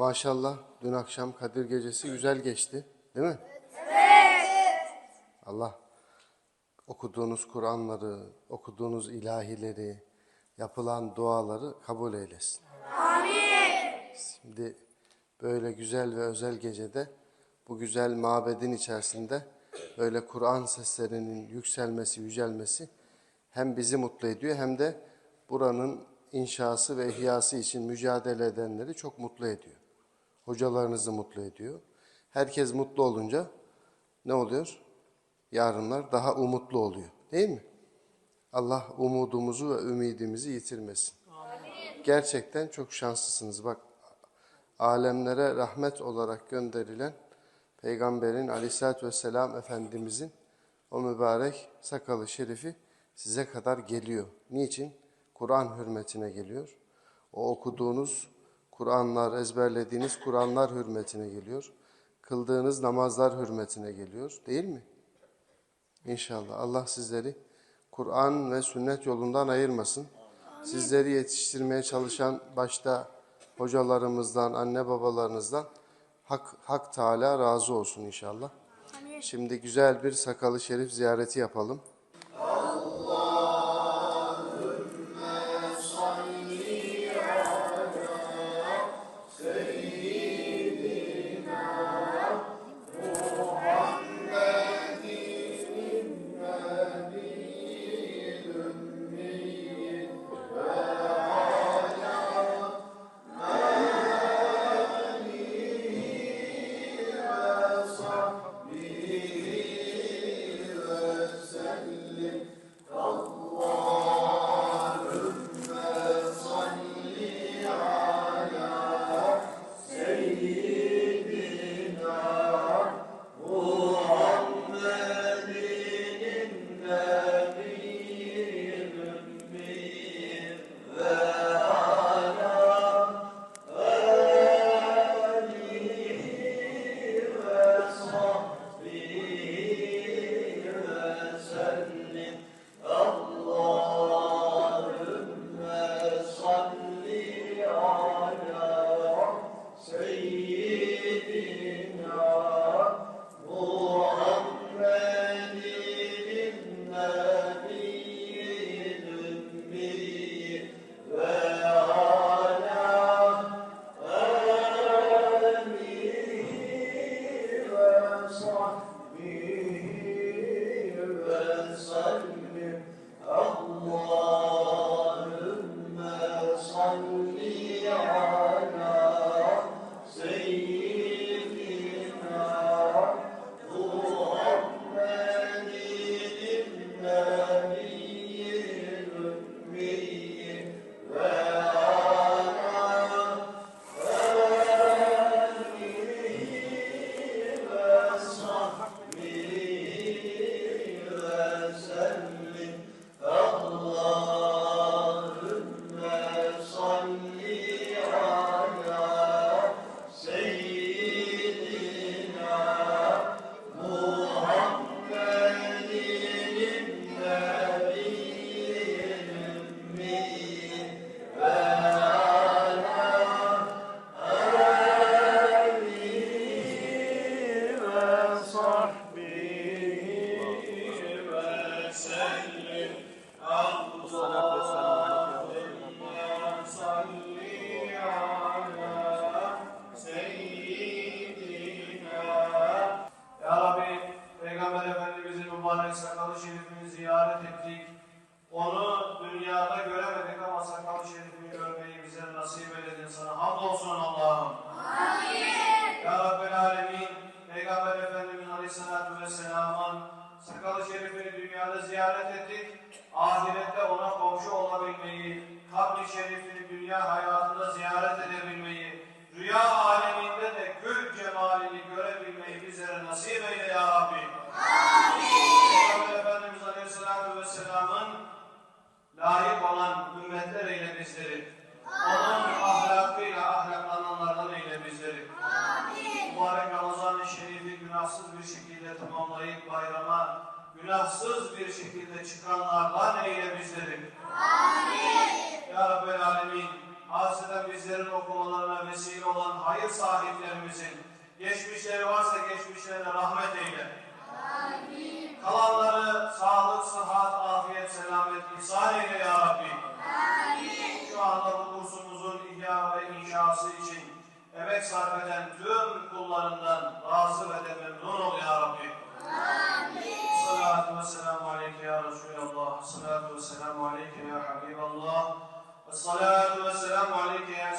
Maşallah dün akşam Kadir Gecesi güzel geçti. Değil mi? Evet. Allah okuduğunuz Kur'anları, okuduğunuz ilahileri, yapılan duaları kabul eylesin. Amin. Şimdi böyle güzel ve özel gecede bu güzel mabedin içerisinde böyle Kur'an seslerinin yükselmesi, yücelmesi hem bizi mutlu ediyor hem de buranın inşası ve ihyası için mücadele edenleri çok mutlu ediyor. Hocalarınızı mutlu ediyor. Herkes mutlu olunca ne oluyor? Yarınlar daha umutlu oluyor. Değil mi? Allah umudumuzu ve ümidimizi yitirmesin. Gerçekten çok şanslısınız. Bak alemlere rahmet olarak gönderilen Peygamberin aleyhissalatü vesselam Efendimizin o mübarek sakalı şerifi size kadar geliyor. Niçin? Kur'an hürmetine geliyor. O okuduğunuz Kur'anlar, ezberlediğiniz Kur'anlar hürmetine geliyor. Kıldığınız namazlar hürmetine geliyor. Değil mi? İnşallah Allah sizleri Kur'an ve sünnet yolundan ayırmasın. Sizleri yetiştirmeye çalışan başta hocalarımızdan, anne babalarınızdan Hak, Hak Teala razı olsun inşallah. Şimdi güzel bir sakalı şerif ziyareti yapalım. Ya göremedik ama sakalı şerifini görmeyi bize nasip eyledin. Sana hamdolsun Allah'ım. Amin. Ya Rabbi Alemin, Peygamber Efendimiz Aleyhisselatü Vesselam'ın sakalı şerifini dünyada ziyaret ettik. Ahirette ona komşu olabilmeyi, kabri şerifini dünya hayatında ziyaret edebilmeyi, rüya aleminde de gül cemalini görebilmeyi bizlere nasip eyle ya Rabbi. Peygamber Efendimiz Aleyhisselatü Vesselam'ın layık olan ümmetler eyle bizleri. Onun ahlakıyla ahlaklananlardan eyle bizleri. Mübarek Ramazan-ı Şerif'i günahsız bir şekilde tamamlayıp bayrama günahsız bir şekilde çıkanlardan eyle bizleri. Ya Rabbel Alemin, Hasreten bizlerin okumalarına vesile olan hayır sahiplerimizin geçmişleri varsa geçmişlerine rahmet eyle. Kalanları sağlık, sıhhat, afiyet, selamet, ihsan eyle ya Rabbi. İnşası için emek sarf eden tüm kullarından razı ve de memnun ol ya Rabbi. Salatu ve selamu aleyke ya Resulallah. Salatu ve selamu aleyke ya Habiballah. Salatu ve selamu aleyke ya